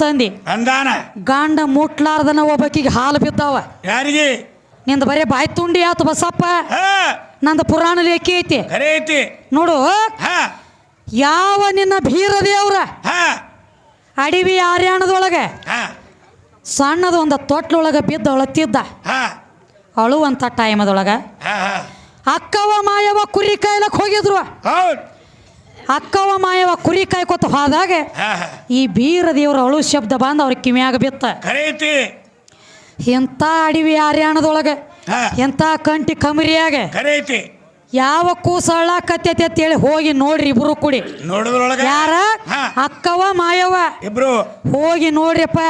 ಅಂತಂದಿ ಅಂದಾನ? ಗಂಡ ಮುಟ್ಲಾರ್ದನ ಒಬ್ಬಕಿಗೆ ಹಾಲು ಬಿದ್ದಾವ. ಯಾರಿಗೆ? ನಿಂದ ಬರೀ ಬಾಯಿ ತುಂಡಿ ಆತು ಬಸಪ್ಪ. ನಂದ ಪುರಾಣ ಲೇಖಿ ಐತಿ. ಐತಿ. ನೋಡು. ಯಾವ ನಿನ್ನ ಭೀರ ದೇವ್ರ? ಅಡಿವಿ ಆರ್ಯಾಣದೊಳಗೆ. ಸಣ್ಣದ ಒಂದು ತೊಟ್ಲೊಳಗೆ ಬಿದ್ದ ಅಳತಿದ್ದ. ಅಳುವಂತ ಅಳುವಂಥ ಟೈಮದೊಳಗೆ ಅಕ್ಕವ ಮಾಯವ ಕುರಿ ಕಾಯ್ಲಕ್ಕೆ ಹೋಗಿದ್ರು. ಅಕ್ಕವ ಮಾಯವ ಕುರಿ ಕಾಯ್ಕೊತ ಹೋದಾಗ ಈ ಬೀರ ದೇವ್ರ ಅಳು ಶಬ್ದ ಬಂದು ಅವ್ರ ಕಿವಿಯಾಗ ಬಿತ್ತ. ಖರೆ ಐತಿ ಎಂಥ ಅಡಿವಿ ಆರ್ಯಾಣದೊಳಗೆ ಹಾ. ಎಂಥ ಕಂಟಿ ಕಮರಿಯಾಗ. ಖರೆ ಐತಿ ಯಾವ ಕೂಸಳ್ಳ ಕತ್ತೈತಿ ಅಂತೇಳಿ ಹೋಗಿ ನೋಡ್ರಿ ಇಬ್ರು ಕೂಡಿ. ನೋಡಿದ್ರೊಳಗ? ಯಾರ? ಅಕ್ಕವ ಮಾಯವ ಇಬ್ರು? ಹೋಗಿ ನೋಡ್ರಿಪ್ಪ.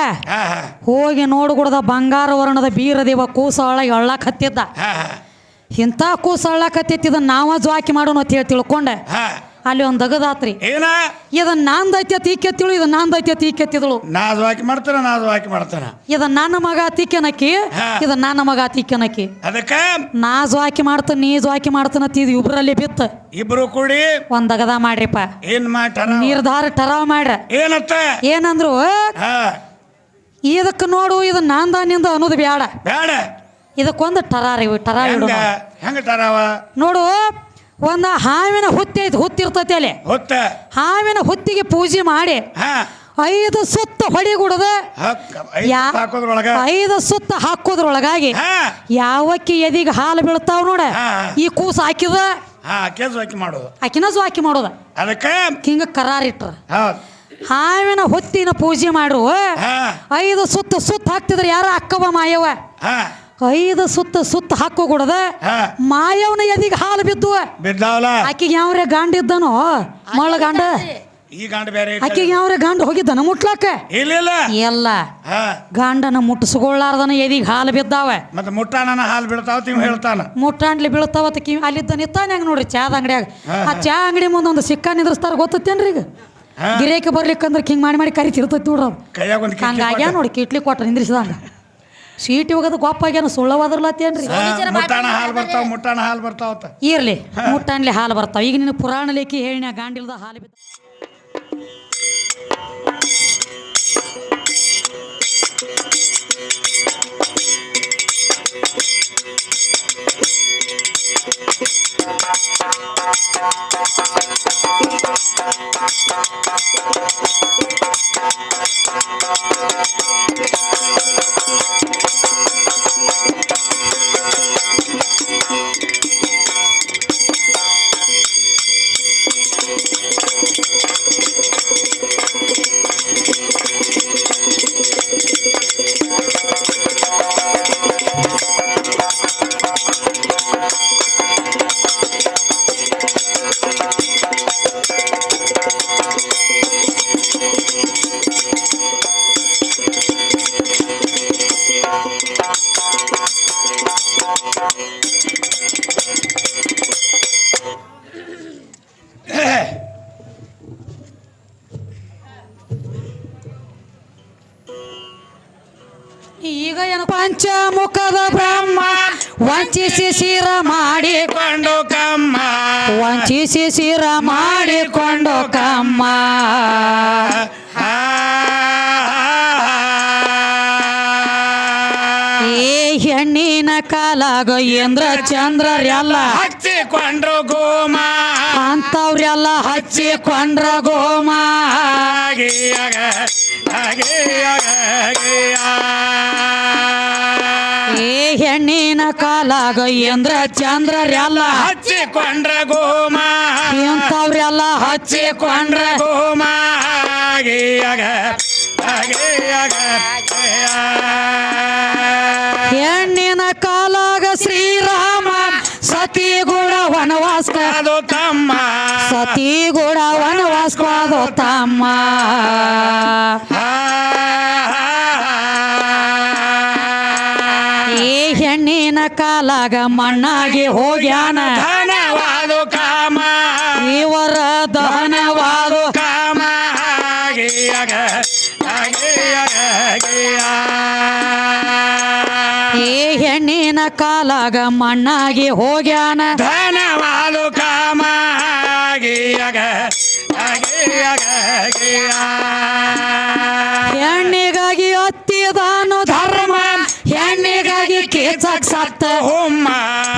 ಹೋಗಿ ನೋಡ್ಗುಡ್ದ ಬಂಗಾರ ವರ್ಣದ ಬೀರದೇವ ಕೂಸಳ್ಳ ಎಳ್ಳಕ್ ಹತ್ತಿದ್ದ ಇಂಥ ಕೂಸಳ್ಳ ಕತ್ತೈತಿ ಇದನ್ನ ನಾವ ಜ್ವಾಕಿ ಮಾಡೋಣ ಅಂತ ಹೇಳಿ ತಿಳ್ಕೊಂಡೆ. ಅಲ್ಲಿ ಒಂದು ದಗದಾತ್ರಿ ಏನ? ಇದನ್ನ ನಾಂದೈತಿ ಅಂತ ಈಕೆತ್ತಿಳು ಇದನ್ನ ನಾಂದೈತಿ ಅಂತ ಈಕೆತ್ತಿದಳು ನಾದು ಹಾಕಿ ಮಾಡ್ತಾನ ನಾದು ಹಾಕಿ ಮಾಡ್ತಾನ. ಇದನ್ನ ನನ್ನ ಮಗ ತಿಕ್ಕನಕಿ ಇದ ನನ್ನ ಮಗ ತಿಕ್ಕನಕಿ ಅದಕ್ಕ? ನಾ ಹಾಕಿ ಮಾಡ್ತಾನೆ ನೀ ಹಾಕಿ ಮಾಡ್ತಾನ ಇದು ಇಬ್ಬರಲ್ಲಿ ಬಿತ್ತ. ಇಬ್ರು ಕೂಡಿ? ಒಂದ್ ದಗದ ಮಾಡ್ರಿಪ್ಪ. ಏನ್ ಮಾಡ್ತಾರ ನಿರ್ಧಾರ ಟರಾವ್ ಮಾಡ್ರ. ಏನತ್ತ? ಏನಂದ್ರು ಇದಕ್ಕೆ ನೋಡು ಇದು ನಾಂದಾನಿಂದ ಅನ್ನೋದು ಬ್ಯಾಡ. ಬೇಡ ಇದಕ್ಕೊಂದು ಟರಾರಿ ಟರಾವ್ ಹೆಂಗ ಟರಾವ? ನೋಡು ಒಂದು ಹಾವಿನ ಹುತ್ತಿ ಐತಿ ಹುತ್ತಿರ್ತೈತಿ ಅಲ್ಲಿ. ಹೊತ್ತ. ಹಾವಿನ ಹುತ್ತಿಗೆ ಪೂಜೆ ಮಾಡಿ ಹಾ. ಐದು ಸುತ್ತ ಹೊಡಿಗುಡದ ಯಾ- ಹಾಕೋದ್ರೊಳಗ? ಐದು ಸುತ್ತ ಹಾಕೋದ್ರೊಳಗಾಗಿ ಯಾವಕ್ಕೆ ಯಾವಕ್ಕಿ ಎದಿಗೆ ಹಾಲು ಬೀಳ್ತಾವ ನೋಡ? ಹಾ. ಈ ಕೂಸು ಹಾಕಿದ ಹಾ ಕೇಸ್ ಹಾಕಿ ಮಾಡೋದು. ಆಕಿನ ಮಾಡೋದ. ಅದಕ್ಕೆ? ಹಿಂಗ ಕರಾರಿಟ್ರ ಹೌದ್. ಹಾವಿನ ಹೊತ್ತಿನ ಪೂಜೆ ಮಾಡುವ ಹಾ. ಐದು ಸುತ್ತ ಸುತ್ತ ಹಾಕ್ತಿದ್ರ ಯಾರ ಅಕ್ಕವ ಮಾಯವ? ಹಾ. ಐದು ಸುತ್ತ ಸುತ್ತ ಹಾಕು ಕೊಡದ ಮಾಯವನ ಎದಿಗೆ ಹಾಲು ಬಿದ್ದು ಬಿದ್ದಾವಲ್ಲ ಆಕಿಗೆ ಯಾವ್ರೆ ಗಂಡ ಇದ್ದನೋ? ಮಳ ಗಂಡ? ಈ ಗಂಡ ಬೇರೆ. ಆಕಿಗೆ ಯಾವ್ರೆ ಗಂಡ ಹೋಗಿದ್ದನ ಮುಟ್ಲಾಕ ಇಲ್ಲ ಇಲ್ಲ. ಎಲ್ಲ ಗಾಂಡನ ಗಂಡನ ಮುಟ್ಟಿಸ್ಕೊಳ್ಳಾರ್ದನ ಎದಿಗೆ ಹಾಲು ಬಿದ್ದಾವ. ಮತ್ತೆ ಮುಟ್ಟಾನ ಹಾಲು ಬೀಳ್ತಾವ ತಿಂಗ್ ಹೇಳ್ತಾನ. ಮುಟ್ಟಾಂಡ್ಲಿ ಬೀಳ್ತಾವತ್ತ ಕಿವಿ ಅಲ್ಲಿದ್ದ ನಿತ್ತಾನ ಹಂಗ ನೋಡ್ರಿ ಚಾದ ಅಂಗಡಿಯಾಗ. ಆ ಚಾ ಅಂಗಡಿ ಮುಂದೆ ಒಂದು ಸಿಕ್ಕ ನಿಂದ್ರಸ್ತಾರ ಗೊತ್ತೇನ್ರಿ ಈಗ. ಗಿರೇಕ ಬರ್ಲಿಕ್ಕಂದ್ರೆ ಹಿಂಗ್ ಮಾಡಿ ಮಾಡಿ ಕರಿತಿರ್ತೈತಿ ನೋಡ್ರಿ ಕೈಯಾಗ ಹಂಗಾಗ್ಯ ನೋಡಿ ಕಿಟ್ಲಿ ಕೊಟ್ಟ ನಿಂದ್ರಿಸಿದಂಗ. ಸೀಟಿ ಹೋಗೋದು ಗೊಪ್ಪ ಆಗ್ಯಾನ ಸುಳ್ಳವಾದ್ರಲತ್ತೇನ್ರಿ ಮುಟ್ಟಾಣ ಹಾಲು ಬರ್ತಾವ ಮುಟ್ಟಾಣ ಹಾಲು ಬರ್ತಾವತ್ತ ಇರ್ಲಿ ಮುಟ್ಟಾನ್ಲಿ ಹಾಲು ಬರ್ತಾವ. ಈಗ ನಿನ್ನ ಪುರಾಣ ಲೇಖಿ ಹೇಳಿನ ಗಾಂಡಿಲ್ದ ಹಾಲು ಬಿದ್ದ ವಂಚಿಸಿ ಶಿರ ಮಾಡಿಕೊಂಡು ಕಮ್ಮ. ವಂಚಿಸಿ ಶಿರ ಮಾಡಿಕೊಂಡು ಕಮ್ಮ. ಏ ಹೆಣ್ಣಿನ ಕಾಲಾಗ ಇಂದ್ರ ಚಂದ್ರರೆಲ್ಲ ಹಚ್ಚಿಕೊಂಡ್ರು ಗೋಮ. ಅಂತವ್ರೆಲ್ಲ ಹಚ್ಚಿಕೊಂಡ್ರ ಗೋಮ. ಹೆಣ್ಣಿನ ಕಾಲಾಗ ಚಂದ್ರ ಚಂದ್ರರೆಲ್ಲ ಹಚ್ಚಿಕೊಂಡ್ರ ಗೋಮ. ಇಂಥವ್ರೆಲ್ಲ ಹಚ್ಚಿಕೊಂಡ್ರ ಗೋಮ. ಹೆಣ್ಣಿನ ಕಾಲಾಗ ಶ್ರೀರಾಮ ಸತಿಗೂಡ ವನವಾಸ ಅದು ತಮ್ಮ. ಸತಿಗೂಡ ವನವಾಸ್ಕೋದು ತಮ್ಮ. ಕಾಲಾಗ ಮಣ್ಣಾಗಿ ಹೋಗ್ಯಾನ. ಧನವಾದು ಕಾಮ. ಇವರ ಧನವಾದು ಕಾಮ. ಈ ಹೆಣ್ಣಿನ ಕಾಲಾಗ ಮಣ್ಣಾಗಿ ಹೋಗ್ಯಾನ. ಧನವಾದು ಕಾಮ. ಹೆಣ್ಣಿಗಾಗಿ ಅತ್ತಿದಾನು ಧರ್ಮ. ಕೀಚಕ್ ಸತ್ತ ಹೋಮ್ಮ.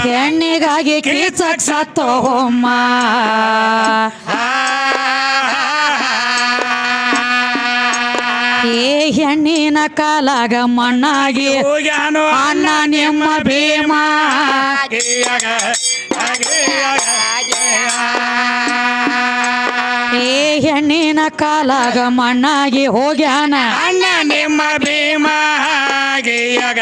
ಹೆಣ್ಣಿಗಾಗಿ ಕೇಚಾಕ್ ಸತ್ತ ಹೋಮ್ಮ. ಏ ಹೆಣ್ಣಿನ ಕಾಲಾಗ ಮಣ್ಣಾಗಿ ಹೋಗ್ಯಾನು ಅಣ್ಣ ನಿಮ್ಮ ಭೀಮ. ಏ ಹೆಣ್ಣಿನ ಕಾಲಾಗ ಮಣ್ಣಾಗಿ ಹೋಗ್ಯಾನ. ಅಣ್ಣ ನಿಮ್ಮ ಭೀಮ. ಆಗಿಯಾಗ.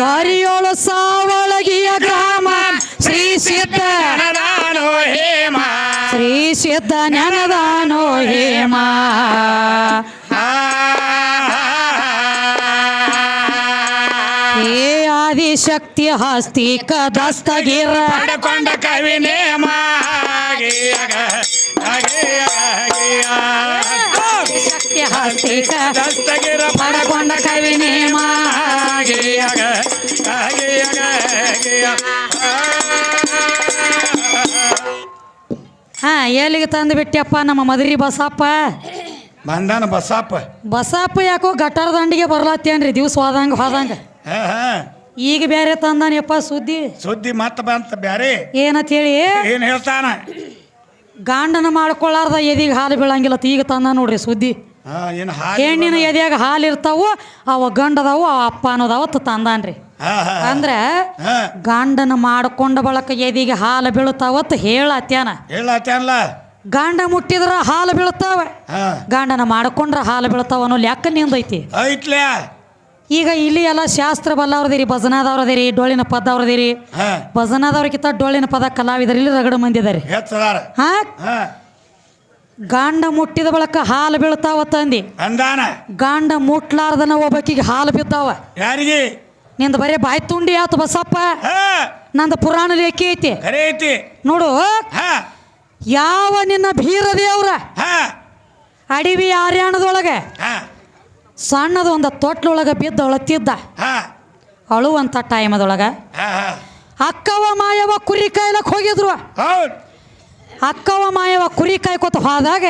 ದಾರಿಯೋಳು ಸಾವಳಗಿಯ ಗ್ರಾಮ ಶ್ರೀ ಸಿದ್ಧ ಹೇಮ. ಶ್ರೀ ಸಿದ್ಧ ನೆನದಾನೋ ಹೇಮ. ಏ ಆದಿಶಕ್ತಿ ಹಸ್ತಿಕ ದಸ್ತಗಿರ. ಪಡಕೊಂಡ ಕವಿ ನೇಮ ದಸ್ತಗಿರ ಪಡಕೊಂಡ ಕವಿ. ಹಾ ಎಲ್ಲಿಗೆ ತಂದು ಬಿಟ್ಟಿಯಪ್ಪ ನಮ್ಮ ಮದರಿ ಬಸಪ್ಪ? ಬಂದಾನ ಬಸಪ್ಪ. ಬಸಪ್ಪ ಯಾಕೋ ಗಟಾರ ದಂಡಿಗೆ ಬರ್ಲಾತ್ತೇನ್ರಿ ದಿವ್ಸ ಹೋದಂಗ ಹೋದಂಗ. ಈಗ ಬೇರೆ ತಂದಾನಪ್ಪ ಸುದ್ದಿ? ಸುದ್ದಿ ಮತ್ತ ಬಂತ ಬ್ಯಾರೆ. ಏನಂತ ಹೇಳಿ? ಏನ್ ಹೇಳ್ತಾನ? ಗಾಂಡನ ಮಾಡ್ಕೊಳ್ಳಾರ್ದ ಎದಿಗೆ ಹಾಲು ಬೀಳಂಗಿಲ್ಲ ಈಗ ತಂದ ನೋಡ್ರಿ ಸುದ್ದಿ. ಏನ್ ಹೆಣ್ಣಿನ ಎದ್ಯಾಗ ಹಾಲು ಇರ್ತಾವು ಅವ ಗಂಡದಾವು ಅವ ಅಪ್ಪ ಅನ್ನೋದವ ತಂದಾನ್ರಿ. ಅಂದ್ರೆ ಗಂಡನ ಮಾಡ್ಕೊಂಡ ಬಳಕ ಎದಿಗೆ ಹಾಲು ಬೀಳ್ತಾವತ್ ಹೇಳತ್ಯಾನ. ಹೇಳತ್ಯಾನಲ್ಲ ಗಂಡ ಮುಟ್ಟಿದ್ರ ಹಾಲು ಬೀಳ್ತಾವ. ಗಂಡನ ಮಾಡ್ಕೊಂಡ್ರ ಹಾಲು ಬೀಳ್ತಾವ ಅನ್ನೋ ಲೆಕ್ಕ ನಿಂದೈತಿ. ಈಗ ಇಲ್ಲಿ ಎಲ್ಲ ಶಾಸ್ತ್ರ ಬಲ್ಲವ್ರದಿರಿ ಭಜನಾದವ್ರದಿರಿ ಡೊಳ್ಳಿನ ಪದವ್ರದಿರಿ. ಭಜನಾದವ್ರಿಗಿಂತ ಡೊಳ್ಳಿನ ಪದ ಕಲಾವಿದರಿ ಇಲ್ಲಿ ರಗಡ ಮಂದಿ ಹಾ. ಗಂಡ ಮುಟ್ಟಿದ ಬಳಕ ಹಾಲು ಬೀಳ್ತಾವ ತಂದಿ. ಅಂದಾನ? ಗಾಂಡ ಮುಟ್ಲಾರ್ದನ ಒಬ್ಬಕಿಗೆ ಹಾಲು ಬಿದ್ದಾವ. ಯಾರಿಗೆ? ನಿಂದ ಬರೇ ಬಾಯಿ ತುಂಡಿ ಆತು ಬಸಪ್ಪ. ನಂದ ಪುರಾಣ ಲೇಖಿ ಐತಿ. ಐತಿ. ನೋಡು. ಯಾವ ನಿನ್ನ ಭೀರ ದೇವ್ರ ಅಡಿವಿ ಆರ್ಯಾಣದೊಳಗೆ ಸಣ್ಣದ ಒಂದು ತೊಟ್ಲೊಳಗೆ ಬಿದ್ದ ಅಳತಿದ್ದ. ಹಾ. ಅಳುವಂಥ ಟೈಮದೊಳಗ ಅಕ್ಕವ ಮಾಯವ ಕುರಿ ಕಾಯ್ಲಕ್ ಹೋಗಿದ್ರು. ಅಕ್ಕವ ಮಾಯವ ಕುರಿ ಕಾಯ್ಕೋತ ಹೋದಾಗ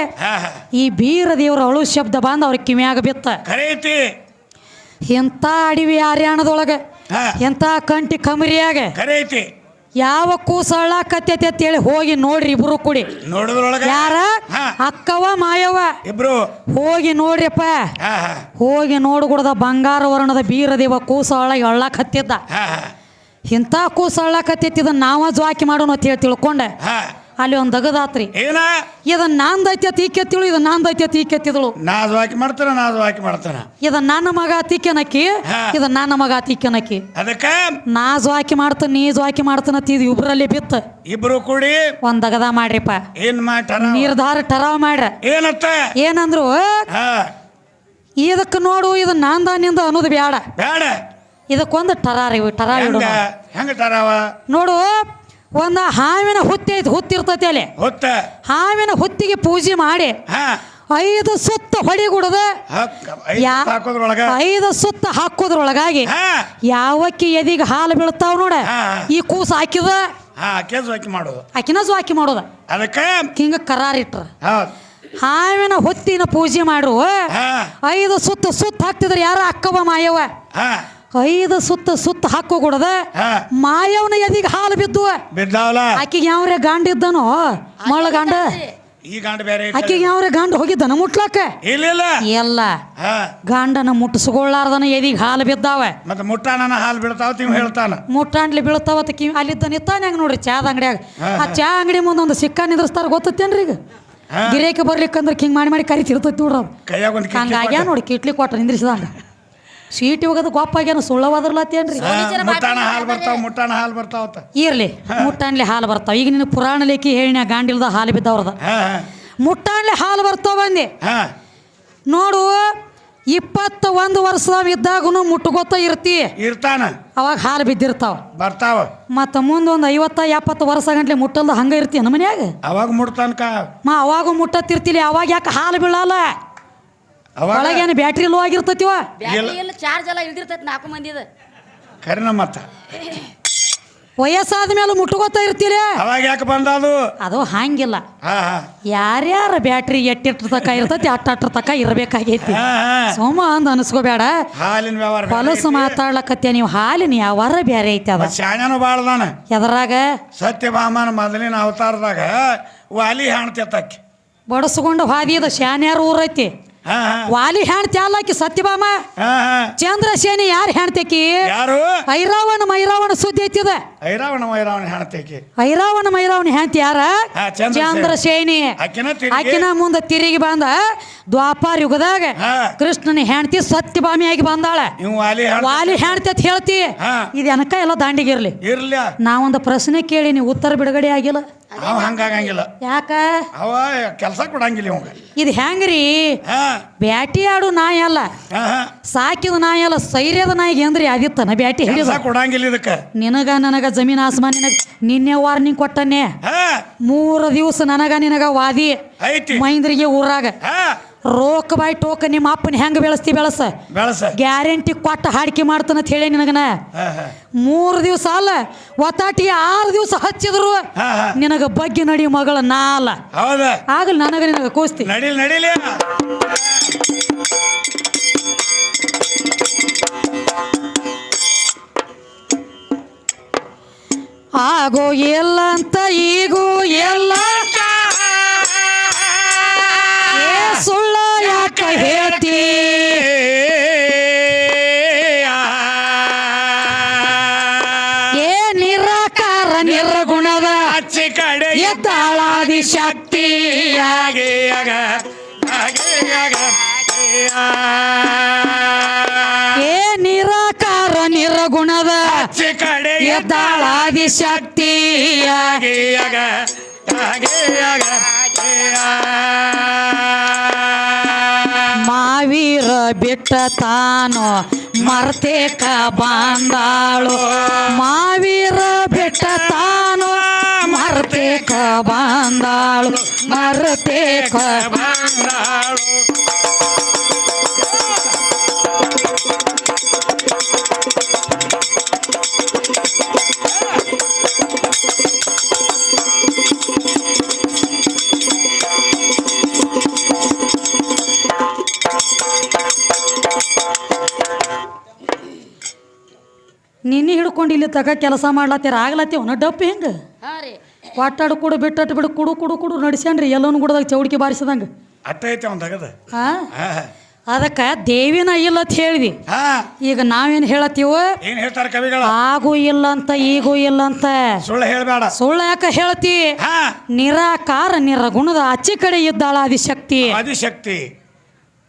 ಈ ಬೀರ ದೇವ್ರ ಅಳು ಶಬ್ದ ಬಂದು ಅವ್ರ ಕಿವಿಯಾಗ ಬಿತ್ತ. ಎಂತ ಅಡವಿ ಎಂಥ ಅಡಿವಿ ಆರ್ಯಾಣದೊಳಗೆ ಹಾ. ಎಂಥ ಕಂಟಿ ಕಮರಿಯಾಗ ಐತಿ ಯಾವ ಕೂಸ ಅಂತ ಅಂತೇಳಿ ಹೋಗಿ ನೋಡ್ರಿ ಇಬ್ರು ಕೂಡಿ. ನೋಡಿದ್ರೊಳಗ? ಯಾರ? ಅಕ್ಕವ ಮಾಯವ. ಇಬ್ರು? ಹೋಗಿ ನೋಡ್ರಿಪ್ಪ. ಹಾ ಹಾ. ಹೋಗಿ ನೋಡ್ಗುಡ್ದ ಬಂಗಾರ ವರ್ಣದ ಬೀರದೇವ ಕೂಸ ಎಳ್ಳಕ್ ಹತ್ತಿದ್ದ ಹಾ ಇಂಥ ಕೂಸ ಅಳ್ಳಾಕತ್ತೈತಿ ಇದನ್ನ ನಾವ ಜ್ವಾಕಿ ಮಾಡೋಣ ಅಂತ ಹೇಳಿ ತಿಳ್ಕೊಂಡೆ. ಹಾ. ಅಲ್ಲಿ ಒಂದು ದಗದಾತ್ರಿ. ಏನ? ಇದನ್ನ ನಾಂದೈತಿ ದೈತ್ಯ ಈಕೆತ್ತಿಳು ಇದು ನಾಂದೈತಿ ಅಂತ ಈಕೆತ್ತಿದಳು ನಾದು ಹಾಕಿ ಮಾಡ್ತಾನ ನಾದು ಹಾಕಿ ಮಾಡ್ತಾನ ಇದು ನನ್ನ ಮಗ ತೀಕೆನಕ್ಕಿ ಹಾ. ಇದು ನನ್ನ ಮಗ ತಿಕ್ಕನಕ್ಕಿ ಅದಕ್ಕ? ನಾಜು ಹಾಕಿ ಮಾಡ್ತಾನೆ ನೀ ಹಾಕಿ ಮಾಡ್ತಾನ ಇದು ಇಬ್ರಲ್ಲಿ ಬಿತ್ತ. ಇಬ್ರು ಕೂಡಿ? ಒಂದ್ ದಗದ ಮಾಡ್ರಿಪ್ಪ. ಏನ್ ಮಾಡ ನಿರ್ಧಾರ ಟರಾವ್ ಮಾಡ್ರ. ಏನತ್ತ? ಏನಂದ್ರು ಇದಕ್ಕೆ ನೋಡು ಇದು ನಾಂದ ನಿಂದ ಅನ್ನೋದು ಬೇಡ ಬೇಡ ಇದಕ್ಕೊಂದು ಟರಾರಿ ಟರಾರಿ ಹೆಂಗ ಟರಾವ? ನೋಡು ಒಂದು ಹಾವಿನ ಹುತ್ತಿ ಐತಿ ಹುತ್ತಿರ್ತತಿ ಅಲ್ಲಿ. ಹೊತ್ತ. ಹಾವಿನ ಹುತ್ತಿಗೆ ಪೂಜೆ ಮಾಡಿ ಹಾ. ಐದು ಸುತ್ತ ಹೊಡಿಗುಡದ ಯಾ ಹಾಕೋದ್ರೊಳಗ? ಐದು ಸುತ್ತ ಹಾಕೋದ್ರೊಳಗಾಗಿ ಹಾ. ಯಾವಕ್ಕಿ ಎದಿಗೆ ಹಾಲು ಬೀಳ್ತಾವ ನೋಡ? ಹಾ. ಈ ಕೂಸು ಹಾಕಿದ ಹಾ ಕೇಸು ಹಾಕಿ ಮಾಡೋದು. ಆಕಿನ ಹಾಕಿ ಮಾಡೋದ. ಅದಕ್ಕೆ ಹಿಂಗ ಕರಾರಿಟ್ರ ಹೌದ್. ಹಾವಿನ ಹೊತ್ತಿನ ಪೂಜೆ ಮಾಡ್ರು ಹಾ. ಐದು ಸುತ್ತ ಸುತ್ತ ಹಾಕ್ತಿದ್ರ ಯಾರ ಅಕ್ಕವ ಮಾಯವ? ಹಾ. ಐದು ಸುತ್ತ ಸುತ್ತ ಹಾಕೋ ಮಾಯವನ ಎದಿಗೆ ಹಾಲು ಬಿದ್ದು. ಬಿದ್ದಾವಲ್ಲ? ಆಕಿಗೆ ಯಾವ್ರೆ ಗಾಂಡ ಇದ್ದನೋ? ಮಳ ಗಾಂಡ? ಈ ಗಂಡ ಬೇರೆ. ಆಕಿಗೆ ಯಾವ್ರೆ ಗಾಂಡ ಹೋಗಿದ್ದನ ಮುಟ್ಲಾಕ ಇಲ್ಲ ಇಲ್ಲ. ಎಲ್ಲ ಗಾಂಡನ ಗಂಡನ ಮುಟ್ಟಿಸ್ಕೊಳ್ಳಾರ್ದನ ಎದಿಗೆ ಹಾಲು ಬಿದ್ದಾವ. ಮತ್ತೆ ಮುಟ್ಟಾನ ಹಾಲು ಬೀಳ್ತಾವ ತಿಂಗ್ ಹೇಳ್ತಾನ. ಮುಟ್ಟಾಂಡ್ಲಿ ಬೀಳ್ತಾವತ್ತ ಕಿವಿ ಅಲ್ಲಿದ್ದ ನಿತ್ತಾನ ಹೆಂಗ್ ನೋಡ್ರಿ ಚಾದ ಅಂಗಡಿಯಾಗ. ಆ ಚಾ ಅಂಗಡಿ ಮುಂದೆ ಒಂದು ಸಿಕ್ಕ ನಿಂದ್ರಸ್ತಾರ ಗೊತ್ತೇನ್ರಿ ಈಗ. ಗಿರೇಕ ಬರ್ಲಿಕ್ಕಂದ್ರೆ ಹಿಂಗ್ ಮಾಡಿ ಮಾಡಿ ಕರಿತಿರ್ತೈತಿ ನೋಡ್ರಿ ಕೈಯಾಗ ಹಂಗಾಗ್ಯಾ ನೋಡಿ ಕಿಟ್ಲಿ ಕೊಟ್ಟ ನಿಂದ್ರಿಸಿದಂಗ ಸೀಟಿ ಹೋಗೋದು ಗೊಪ್ಪಾಗ್ಯಾನ ಸುಳ್ಳವಾದ್ರಲತ್ತೇನ್ರಿ ಮುಟ್ಟಾಣ ಹಾಲು ಬರ್ತಾವ ಮುಟ್ಟಾಣ ಹಾಲು ಬರ್ತಾವ ಇರ್ಲಿ ಮುಟ್ಟಾಣ್ಲಿ ಹಾಲು ಬರ್ತಾವ. ಈಗ ನಿನ್ನ ಪುರಾಣ ಲೇಖಿ ಹೇಳಿನ ಗಾಂಡಿಲ್ದ ಹಾಲು ಬಿದ್ದವ್ರದ. ಹಾ ಹಾ. ಮುಟ್ಟಾನ್ಲಿ ಹಾಲು ಬರ್ತಾವ ಬಂದಿ. ಹಾ. ನೋಡು ಇಪ್ಪತ್ತ ಒಂದು ವರ್ಷದಾಗ ಇದ್ದಾಗೂ ಮುಟ್ಟುಗೊತ್ತ ಇರ್ತಿ. ಇರ್ತಾನ. ಅವಾಗ ಹಾಲು ಬಿದ್ದಿರ್ತಾವ. ಬರ್ತಾವ. ಮತ್ತ ಮುಂದೆ ಒಂದ್ ಐವತ್ತ ಎಪ್ಪತ್ತು ವರ್ಷ ಗಂಟ್ಲೆ ಮುಟ್ಟಲ್ದ ಹಂಗ ಇರ್ತಿ ನಮ್ಮ ಮನ್ಯಾಗ? ಅವಾಗ ಮುಟ್ತಾನಕ. ಮಾ ಅವಾಗೂ ಮುಟ್ಟತ್ತಿರ್ತಿಲಿ ಅವಾಗ ಯಾಕೆ ಹಾಲು ಬೀಳಲ್ಲ? ಅವಾಗ ಒಳಗೇನು ಬ್ಯಾಟ್ರಿ ಲೋ ಆಗಿರ್ತತಿವ ಬ್ಯಾಟ್ರಿ ಎಲ್ಲ ಚಾರ್ಜ್ ಎಲ್ಲ ಇಳ್ದಿರ್ತೈತಿ ನಾಲ್ಕು ಮಂದಿದ ಕರಿನ ಮತ್ತ. ವಯಸ್ಸಾದ ಮೇಲೆ ಮುಟ್ಕೋತಾ ಇರ್ತೀರಿ? ಅವಾಗ ಯಾಕೆ ಬಂದ ಅದು? ಹಂಗಿಲ್ಲ. ಹಾ ಹಾ. ಯಾರ್ಯಾರ ಬ್ಯಾಟ್ರಿ ಎಟ್ಟಿಟ್ರ ತಕ ಇರ್ತೈತಿ ಅಟ್ಟಟ್ರ ತಕ ಇರಬೇಕಾಗೈತಿ. ಹಾ ಹಾ. ಸೋಮ ಅಂದ್ ಅನಿಸ್ಕೋಬೇಡ. ಹಾಲಿನ ವ್ಯವಹಾರ ಬೇರೆ ಹೊಲಸು ಐತಿ. ನೀವು ಹಾಲಿನ ಯಾವಾರ ಬ್ಯಾರೆ ಐತಿ ಅದು. ಮತ್ತ್ ಶಾಣ್ಯನು ಬಾಳ್ದಾನ ಎದ್ರಾಗ? ಸತ್ಯಭಾಮನ ಮೊದಲಿನ ಅವತಾರದಾಗ ವಾಲಿ ಹಾಣ್ತಿತ್ತಕ್ಕಿ ಬಡಸ್ಕೊಂಡು ಹಾದಿದ ಶಾನ್ಯಾರ ಊರೈತಿ. ವಾಲಿ ಹೆಣ್ತಿ ಅಲ್ಲಕಿ ಸತ್ಯಭಾಮ? ಚಂದ್ರಸೇನಿ ಯಾರು ಹೆಣ್ತಕಿ ಯಾರು? ಐರಾವಣ ಮೈರಾವಣ ಸುದ್ದಿ ಐತಿದ. ಐರಾವಣ ಮೈರಾವಣ ಹೆಣ್ತೈಕಿ ಐರಾವಣ ಮೈರಾವಣ ಹೆಂಡ್ತಿ ಯಾರ? ಚಂದ್ರಸೇನಿ. ಅಕಿನ ಆಕಿನ ಮುಂದೆ ತಿರುಗಿ ಬಂದ ದ್ವಾಪಾರ ಯುಗದಾಗ. ಕೃಷ್ಣನ ಹೆಂಡತಿ ಸತ್ಯಭಾಮಿಯಾಗಿ ಬಂದಾಳ. ಬಂದಾಳೆ ವಾಲಿ ಹಾಣ್ ವಾಲಿ ಹೆಣ್ತಿ ಅಂತ ಹೇಳ್ತಿ. ಇದನಕ ಎಲ್ಲ ದಾಂಡಿಗಿರ್ಲಿ ಇರ್ಲ. ನಾವೊಂದು ಪ್ರಶ್ನೆ ಕೇಳಿ ನೀವು ಉತ್ತರ ಬಿಡುಗಡೆ ಆಗಿಲ್ಲ. ಅವ ಹಂಗಾಗಂಗಿಲ್ಲ. ಯಾಕ? ಅವ ಕೆಲಸ ಕೊಡಂಗಿಲ್ಲ ಇವಂಗ. ಇದು ಹೆಂಗ್ರಿ? ಹಾ. ಬ್ಯಾಟಿ ಆಡು ನಾಯಿ ಅಲ್ಲ. ಹಾ ಹಾ. ಸಾಕಿದ ನಾಯಿ ಅಲ್ಲ ಸೈರ್ಯದ ನಾಯಿಗೆ ಅಂದ್ರೆ ನಾ ಬ್ಯಾಟಿ ಹಿಡಿದ? ಕೆಲಸ ಕೊಡಂಗಿಲ್ಲ ಇದಕ್ಕೆ. ನಿನಗ ನನಗ ಜಮೀನ್ ಆಸಮಾನ ನಿನಗ ನಿನ್ನೆ ವಾರ್ನಿಂಗ್ ಕೊಟ್ಟನೆ ಹಾ. ಮೂರು ದಿವಸ ನನಗ ನಿನಗ ವಾದಿ. ಐತಿ. ಮೈಂದ್ರಿಗೆ ಊರಾಗ. ಹಾ. ರೋಕ್ ಬಾಯ್ ಟೋಕ ನಿಮ್ಮ ಅಪ್ಪನ ಹೆಂಗ್ ಬೆಳೆಸ್ತಿ ಬೆಳೆಸ? ಬೆಳಸ. ಗ್ಯಾರಂಟಿ ಕೊಟ್ಟ ಹಾಡಿಕೆ ಮಾಡ್ತಾನ ಅಂತ ಹೇಳಿ ನಿನಗನ? ಮೂರ್ ದಿವಸ ಅಲ್ಲ ಒತ್ತಾಟಿಗೆ ಆರು ದಿವಸ ಹಚ್ಚಿದ್ರು. ನಿನಗ ಬಗ್ಗೆ ನಡಿ ಮಗಳ ನಾ ಅಲ್ಲ ಹೌದ? ಆಗಲ್ಲ ನನಗ ನಿನಗ ಕೂಸ್ತಿ. ನಡಿಲ್ ನಡಿಲಿ. ಆಗೋ ಎಲ್ಲ ಅಂತ ಈಗೂ ಎಲ್ಲ ಏ ನಿರಾಕಾರ ನಿರಗುಣದ ಅಚ್ಚಿ ಕಡೆ ಎದ್ದಾಳಾದಿ ಶಕ್ತಿ ಹಾಗೆ ಆಗ ಹಾಗೆ ಆಗ ಮಾವೀರ ಬಿಟ್ಟ ತಾನು ಮರ್ತೇಕ ಬಾಂದಾಳು. ಮಾವೀರ ಬಿಟ್ಟ ತಾನು ಮರ್ತೇಕ ಬಂದಾಳು. ಬಂದಾಳು ನಿನ್ನೆ ಹಿಡ್ಕೊಂಡು ಇಲ್ಲಿ ತಗ ಕೆಲಸ ಮಾಡ್ಲತ್ತೀರ? ಆಗ್ಲತ್ತೀವನ ಡಪ್ಪಿ ಹೆಂಗೆ? ಒಟ್ಟಾಡು ಕುಡು ಬಿಟ್ಟಟ್ಟು ಬಿಡು ಕುಡು ಕುಡು ಕುಡು ನಡ್ಸ್ಯಾನ್ರಿ ಎಲ್ಲೋನು ಗುಡದಾಗ ಚೌಡಿಕೆ ಬಾರಿಸಿದಂಗೆ. ಅಟ್ಟ ಐತೆ ಅವ್ನ ತಗದ. ಹಾ? ಹಾ. ಅದಕ್ಕೆ ದೇವಿನ ಇಲ್ಲ ಅಂತ ಹೇಳಿದ್ವಿ ಹಾ. ಈಗ ನಾವೇನು ಹೇಳತ್ತೀವ? ಏನ್ ಹೇಳ್ತಾರೆ ಕವಿಗಳ? ಆಗೂ ಇಲ್ಲ ಅಂತ ಈಗೂ ಇಲ್ಲ ಅಂತ. ಸುಳ್ಳು ಹೇಳ್ಬೇಡ. ಸುಳ್ಳು ಯಾಕೆ ಹೇಳ್ತಿ? ಹಾ. ನಿರಾಕಾರ ನಿರಗುಣದ ಅಚ್ಚಿ ಕಡೆ ಇದ್ದಾಳ ಆದಿಶಕ್ತಿ. ಆದಿಶಕ್ತಿ.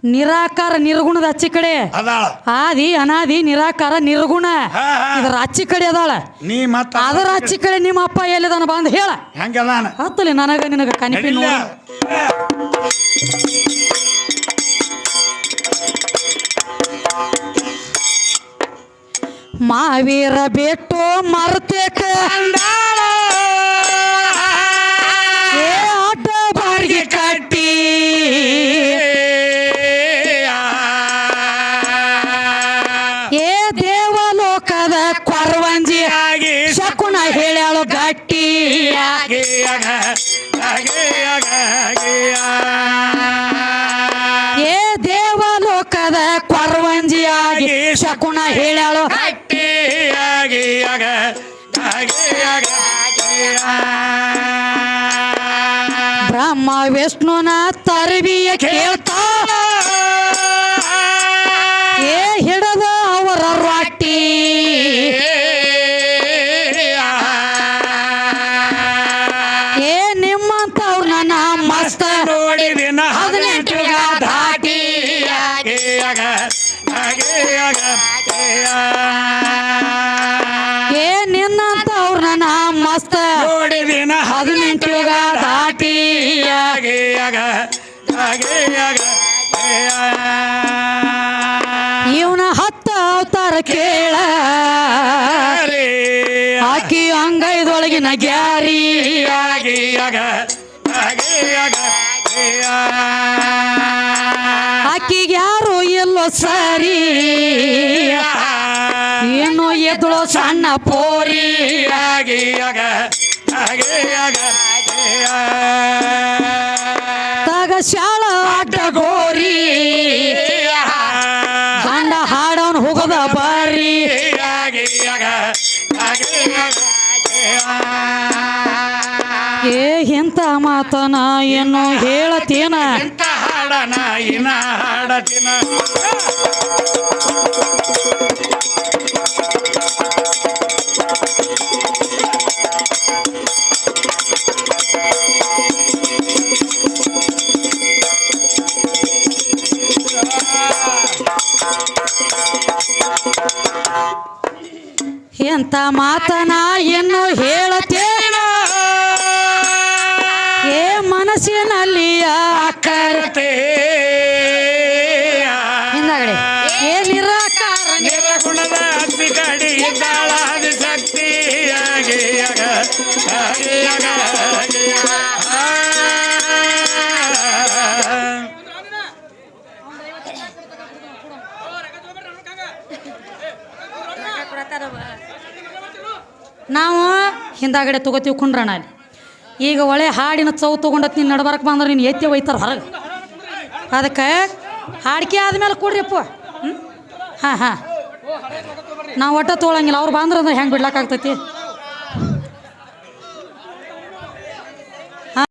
ನಿರಾಕಾರ ನಿರ್ಗುಣದ ಅಚ್ಚಿ ಕಡೆ. ಅದಾಳ. ಆದಿ ಅನಾದಿ ನಿರಾಕಾರ ನಿರ್ಗುಣ. ಅಚ್ಚಿ ಇದರ ಆಚೆ ಕಡೆ ಅದಾಳ. ನೀ ಮತ್ತ ಅದರ ಅಚ್ಚಿ ಕಡೆ. ನಿಮ್ಮ ಅಪ್ಪ ಎಲ್ಲಿದಾನ ಬಂದು ಹೇಳ. ಹೆಂಗದಾನ ಹತ್ತಲಿ ನನಗ ನಿನಗ ಕನಿಪಿ. ಮಾವೀರ ಬಿಟ್ಟು ಮರ್ತೇಕ ಏ ಶಕುನ ಆಗ, ಆ. ಬ್ರಹ್ಮ ವಿಷ್ಣುನ ತರಬಿಯ ಕೇಳ್ತಾ ಮಸ್ತ. ನೋಡಿದಿನ ಹದಿನೆಂಟು ಯುಗ ದಾಟಿ. ಇವನ ಹತ್ತ ಅವತಾರ ಕೇಳ. ಆಕಿ ಅಂಗೈದೊಳಗಿನ ಗ್ಯಾರಿ. ಆಗಿ ಆಗ, ಆಗಿ ಆಗ. ಆಕಿಗೆ ಯಾರು ಎಲ್ಲೋ ಸರಿ. ಏನು ಎದ್ದಳು ಸಣ್ಣ ಪೋರಿ ತಾಗ ಶಾಲ ಶಾಳ ಅಡ್ಡ ಗೋರಿ. ಗಂಡ ಹಾಡವನ್ ಹೋಗದ ಬಾರಿ. ಏ ಎಂತ ಮಾತನ ಏನು ಹೇಳತೇನ? ಎಂತ ಇನ ಹಾಡತಿನ. ಎಂಥ ಮಾತನ ಏನು ಹಿಂದಾಗಡೆ ತಗೋತೀವಿ ಕುಂಡ್ರಣ ಅಲ್ಲಿ. ಈಗ ಒಳೆ ಹಾಡಿನ ಚೌ ತೊಗೊಂಡತ್ ನೀನು ನಡ್ಬಾರಕ್ಕೆ ಬಂದ್ರೆ ನೀನು ಎತ್ತಿ ಒಯ್ತಾರ ಹೊರಗೆ. ಅದಕ್ಕೆ ಹಾಡಿಕೆ ಆದಮೇಲೆ ಕೊಡ್ರಿಪ್ಪ ಹ್ಞೂ ಹಾಂ ಹಾಂ. ನಾವು ಒಟ್ಟ ತೊಗೊಳಂಗಿಲ್ಲ ಅವ್ರು ಬಂದ್ರೆ ಅಂದ್ರೆ ಹೆಂಗೆ ಬಿಡ್ಲಾಕಾಗ್ತೈತಿ